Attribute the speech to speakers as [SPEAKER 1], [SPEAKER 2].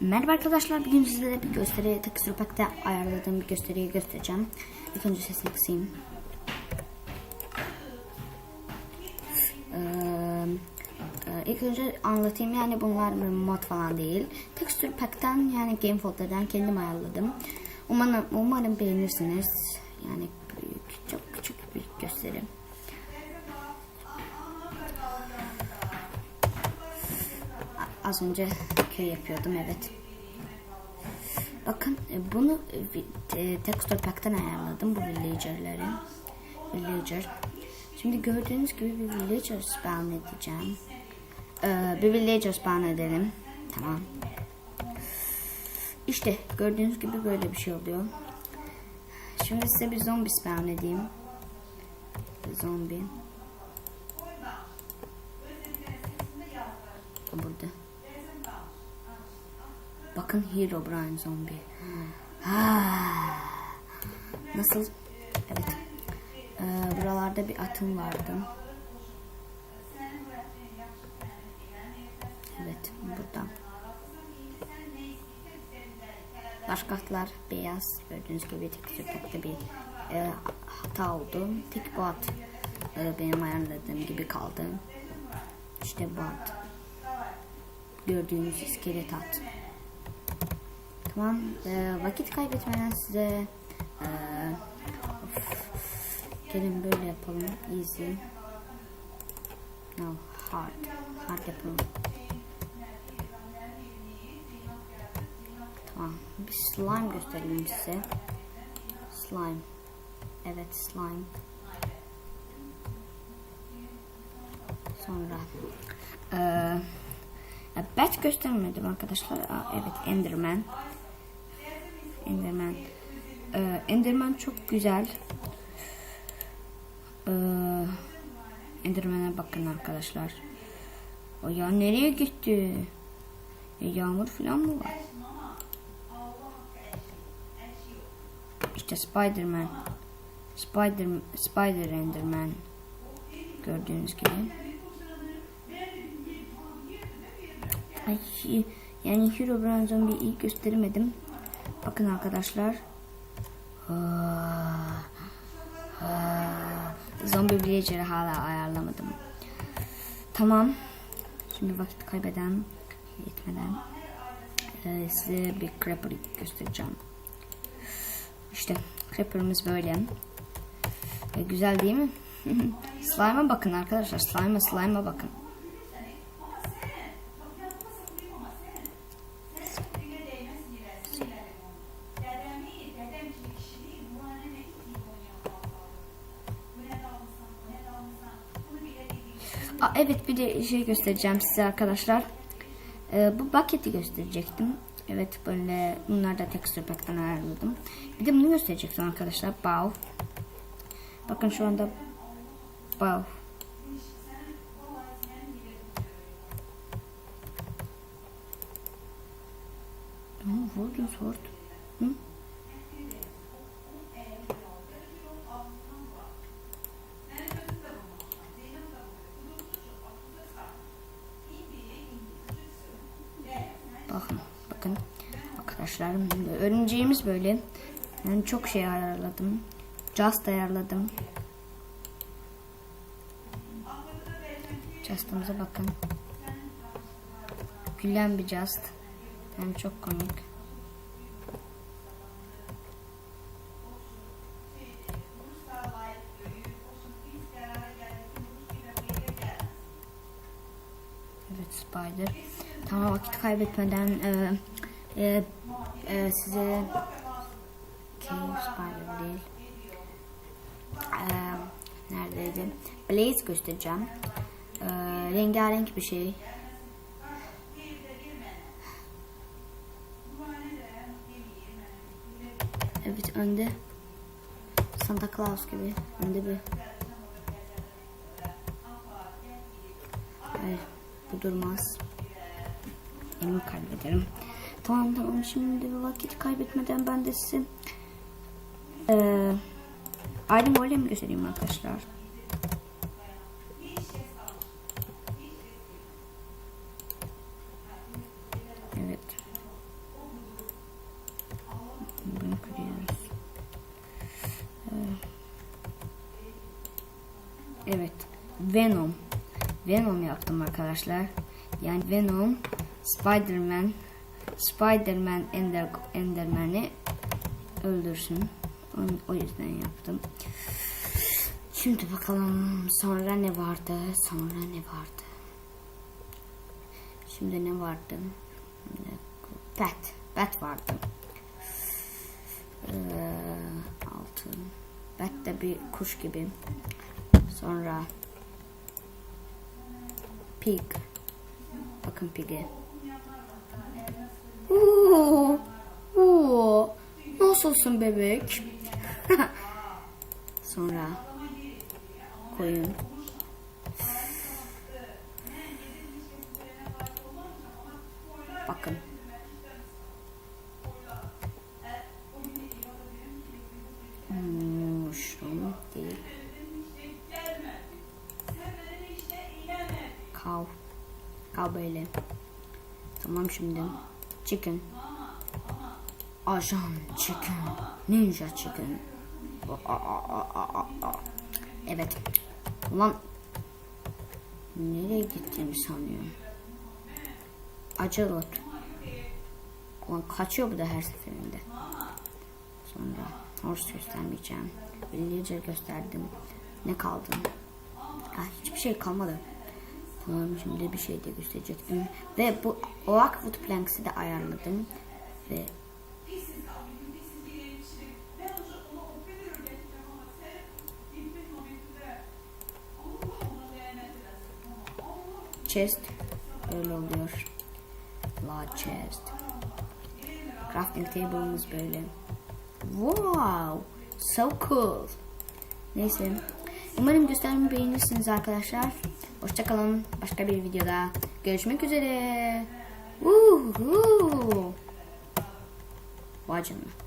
[SPEAKER 1] Merhaba arkadaşlar bugün sizlere bir gösteri Pack'te ayarladığım bir gösteriyi göstereceğim. İlk önce sesini kısayım. Ee, e, ilk önce anlatayım yani bunlar mod falan değil. Texture Pack'ten yani Game Folder'dan kendim ayarladım. Umarım, umarım beğenirsiniz. Yani büyük, çok küçük bir gösteri. Az önce köy yapıyordum evet. Bakın e, bunu e, e, Texture Pack'ten ayarladım bu villager'ları. Villager. Şimdi gördüğünüz gibi bir villager spawn edeceğim. Ee, bir villager spawn edelim. Tamam. İşte gördüğünüz gibi böyle bir şey oluyor. Şimdi size bir zombi spawn edeyim. Zombi. Burada. Bakın Hero Brian Zombie. Ah. Nasıl? Evet. Ee, buralarda bir atım vardı. Evet, burada. Başka atlar beyaz. Gördüğünüz gibi tek sürpekte bir e, hata oldu. Tek bu at e, benim ayarladığım gibi kaldı. İşte bu at. Gördüğünüz iskelet at. Tamam. Ee, vakit kaybetmeden size ee, of, gelin böyle yapalım. Easy. No, hard. Hard yapalım. Tamam. Bir slime göstereyim size. Slime. Evet slime. Sonra ee, Bat göstermedim arkadaşlar. Aa, evet Enderman. Enderman. Ee, Enderman çok güzel. Ee, Enderman'e bakın arkadaşlar. O ya nereye gitti? E, yağmur falan mı var? İşte Spiderman. Spider Spider Enderman. Gördüğünüz gibi. Ay, yani Hero Brand Zombie'yi iyi gösteremedim. Bakın arkadaşlar. Zombie Villager'ı hala ayarlamadım. Tamam. Şimdi vakit kaybeden, yetmeden e, size bir Creeper göstereceğim. İşte Creeper'ımız böyle. E, güzel değil mi? Slime'a bakın arkadaşlar. Slime'a slime'a bakın. Aa, evet bir de şey göstereceğim size arkadaşlar. Ee, bu paketi gösterecektim. Evet böyle bunlar da texture pack'ten ayarladım. Bir de bunu gösterecektim arkadaşlar. Bow. Bakın şu anda bow. Ne vurdun sword? Hı? Bakın, arkadaşlar örümceğimiz böyle. Yani çok şey ayarladım. Just ayarladım. Just'ımıza bakın. Gülen bir Just. Yani çok komik. Evet Spider. Tamam vakit kaybetmeden e, e, e, size Cave Spider değil. E, neredeydi? Blaze göstereceğim. E, rengarenk bir şey. Evet önde Santa Claus gibi önde bir Hayır bu durmaz elimi kaybederim. Tamam tamam şimdi vakit kaybetmeden ben de size ee, aydın böyle mi göstereyim arkadaşlar? Evet. E, evet. Venom. Venom yaptım arkadaşlar. Yani Venom, Spider-Man, Spider-Man Ender, Enderman'i öldürsün. Onun- O yüzden yaptım. Şimdi bakalım sonra ne vardı? Sonra ne vardı? Şimdi ne vardı? Bat. Bat vardı. Ee, altı. Bat da bir kuş gibi. Sonra pig. Bakın pig'e. Oo, oo, nasılsın bebek? Sonra koyun. Bakın. Mushroom değil. Cow. Cow böyle. Tamam şimdi. Chicken. Ajan chicken. Ninja chicken. Evet. Ulan nereye gittiğimi sanıyorum. Acelot. Ulan kaçıyor bu da her seferinde. Sonra horse göstermeyeceğim. Villager gösterdim. Ne kaldı? Ah, hiçbir şey kalmadı. Tamam şimdi bir şey de gösterecektim. Ve bu Oakwood Planks'i de ayarladım. Ve chest böyle oluyor. Large chest. Crafting table'ımız böyle. Wow! So cool. Neyse. Umarım gösterimi beğenirsiniz arkadaşlar. Hoşçakalın. Başka bir videoda görüşmek üzere. Woohoo! Vay canına.